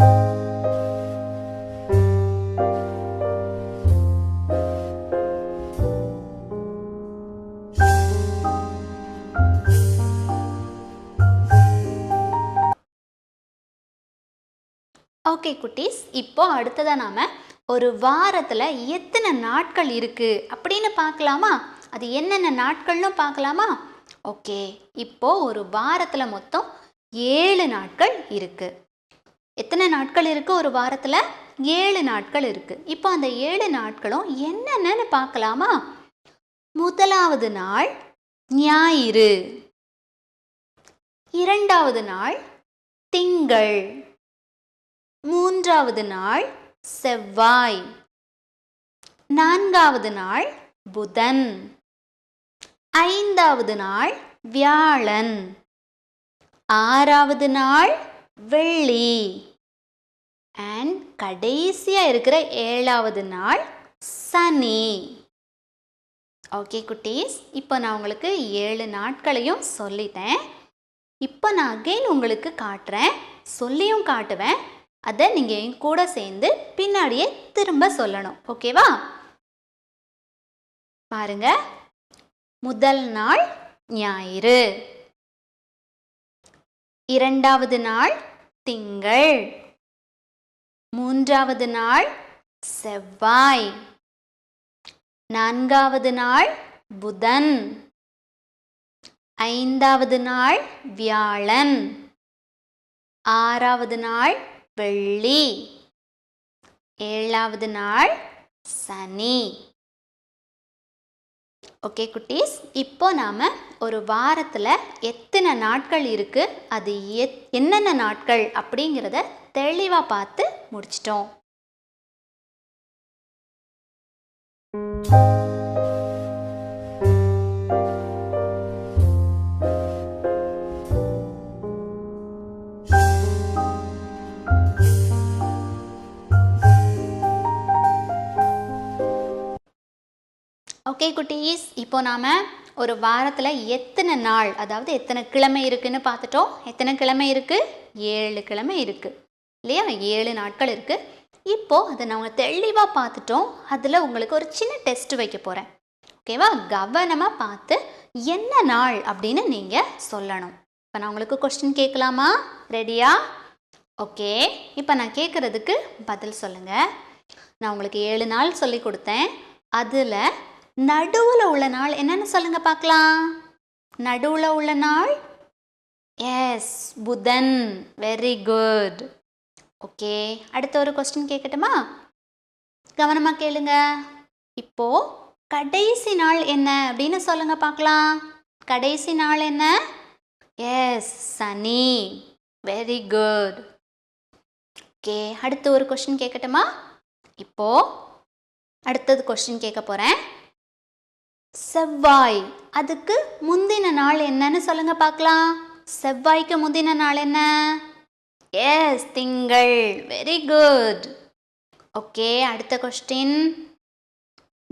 Okay குட்டீஸ் இப்போ அடுத்ததாக நாம் ஒரு வாரத்தில் எத்தனை நாட்கள் இருக்குது அப்படின்னு பார்க்கலாமா? அது என்னென்ன நாட்கள்னு பார்க்கலாமா? ஓகே இப்போது ஒரு வாரத்தில் மொத்தம் ஏழு நாட்கள் இருக்குது எத்தனை நாட்கள் இருக்குது ஒரு வாரத்தில் ஏழு நாட்கள் இருக்குது இப்போ அந்த ஏழு நாட்களும் என்னென்னு பார்க்கலாமா? முதலாவது நாள் ஞாயிறு. இரண்டாவது நாள் திங்கள். மூன்றாவது நாள் செவ்வாய். நான்காவது நாள் புதன். ஐந்தாவது நாள் வியாழன். ஆறாவது நாள் வெள்ளி. கடைசியாக இருக்கிற ஏழாவது நாள் சனி. ஓகே குட்டீஸ் இப்போ நான் உங்களுக்கு ஏழு நாட்களையும் சொல்லிட்டேன். இப்போ நான் அகைன் உங்களுக்கு காட்டுறேன். சொல்லியும் காட்டுவேன். அதை நீங்கள் என் கூட சேர்ந்து பின்னாடியே திரும்ப சொல்லணும். ஓகேவா பாருங்க. முதல் நாள் ஞாயிறு. இரண்டாவது நாள் திங்கள். மூன்றாவது நாள் செவ்வாய். நான்காவது நாள் புதன். ஐந்தாவது நாள் வியாழன். ஆறாவது நாள் வெள்ளி. ஏழாவது நாள் சனி. ஓகே குட்டீஸ் இப்போ நாம் ஒரு வாரத்தில் எத்தனை நாட்கள் இருக்குது அது எத் என்னென்ன நாட்கள் அப்படிங்கிறத தெளிவாக பார்த்து முடிச்சிட்டோம். ஓகே குட்டீஸ் இப்போ நாம் ஒரு வாரத்தில் எத்தனை நாள் அதாவது எத்தனை கிழமை இருக்குன்னு பார்த்துட்டோம். எத்தனை கிழமை இருக்குது ஏழு கிழமை இருக்குது இல்லையா? ஏழு நாட்கள் இருக்குது இப்போது அதை நாங்கள் தெளிவாக பார்த்துட்டோம். அதில் உங்களுக்கு ஒரு சின்ன டெஸ்ட் வைக்க போகிறேன் ஓகேவா கவனமாக பார்த்து என்ன நாள் அப்படின்னு நீங்கள் சொல்லணும். இப்போ நான் உங்களுக்கு கொஸ்டின் கேட்கலாமா? ரெடியா ஓகே இப்போ நான் கேட்குறதுக்கு பதில் சொல்லுங்கள் நான் உங்களுக்கு ஏழு நாள் சொல்லி கொடுத்தேன். அதில் நடுவில் உள்ள நாள். என்னன்னு சொல்லுங்க பார்க்கலாம். நடுவில் உள்ள நாள்? எஸ் புதன். வெரி குட் ஓகே அடுத்த ஒரு கொஸ்டின் கேட்கட்டுமா? கவனமாக கேளுங்க. இப்போ கடைசி நாள் என்ன அப்படின்னு சொல்லுங்க பார்க்கலாம். கடைசி நாள் என்ன? எஸ் சனி. வெரி குட் ஓகே அடுத்த ஒரு கொஸ்டின் கேட்கட்டுமா? இப்போ அடுத்தது கொஸ்டின் கேட்க போகிறேன் செவ்வாய். அதுக்கு முந்தின நாள் என்னன்னு சொல்லுங்க பார்க்கலாம். செவ்வாய்க்கு முந்தின நாள் என்ன? எஸ் திங்கள். வெரி குட் ஓகே அடுத்த கொஸ்டின்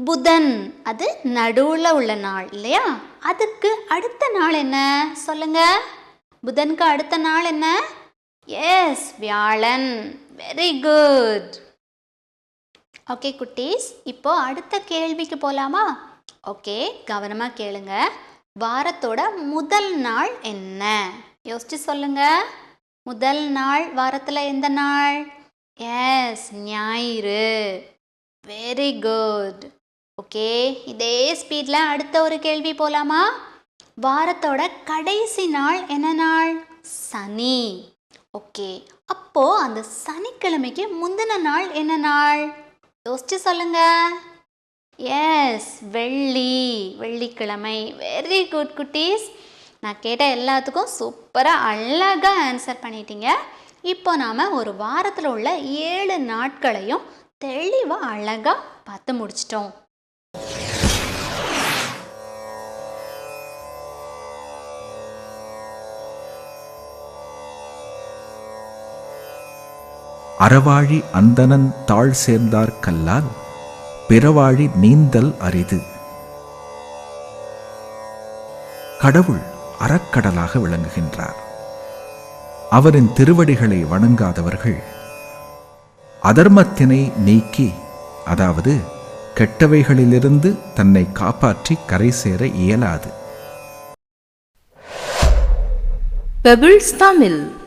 புதன். அது நடுவில் உள்ள நாள் இல்லையா? அதுக்கு அடுத்த நாள் என்ன? சொல்லுங்க. புதனுக்கு அடுத்த நாள் என்ன? எஸ் வியாழன். வெரி குட் ஓகே குட்டீஸ் இப்போ அடுத்த கேள்விக்கு போகலாமா ஓகே கவனமாக கேளுங்க. வாரத்தோட முதல் நாள் என்ன? யோசிச்சு சொல்லுங்க. முதல் நாள் வாரத்தில் எந்த நாள்? எஸ் ஞாயிறு. வெரி குட் ஓகே இதே ஸ்பீடில் அடுத்த ஒரு கேள்வி போகலாமா வாரத்தோட கடைசி நாள் என்ன நாள்? சனி. ஓகே அப்போ அந்த சனிக்கிழமைக்கு முந்தின நாள் என்ன நாள்? யோசிச்சு சொல்லுங்க. எஸ் வெள்ளி வெள்ளிக்கிழமை. வெரி குட் குட்டீஸ். நான் கேட்ட எல்லாத்துக்கும் சூப்பராக அழகாக ஆன்சர் பண்ணிட்டீங்க. இப்போ நாம் ஒரு வாரத்தில் உள்ள ஏழு நாட்களையும் தெளிவாக அழகாக பார்த்து முடிச்சிட்டோம். அறவாழி அந்தனன் தாழ் சேர்ந்தார் கல்லால் பிறவாழி நீந்தல் அரிது. கடவுள் அறக்கடலாக விளங்குகின்றார். அவரின் திருவடிகளை வணங்காதவர்கள் அதர்மத்தினை நீக்கி அதாவது கெட்டவைகளிலிருந்து தன்னை காப்பாற்றி கரை சேர இயலாது. பெபிள்ஸ் தமிழ்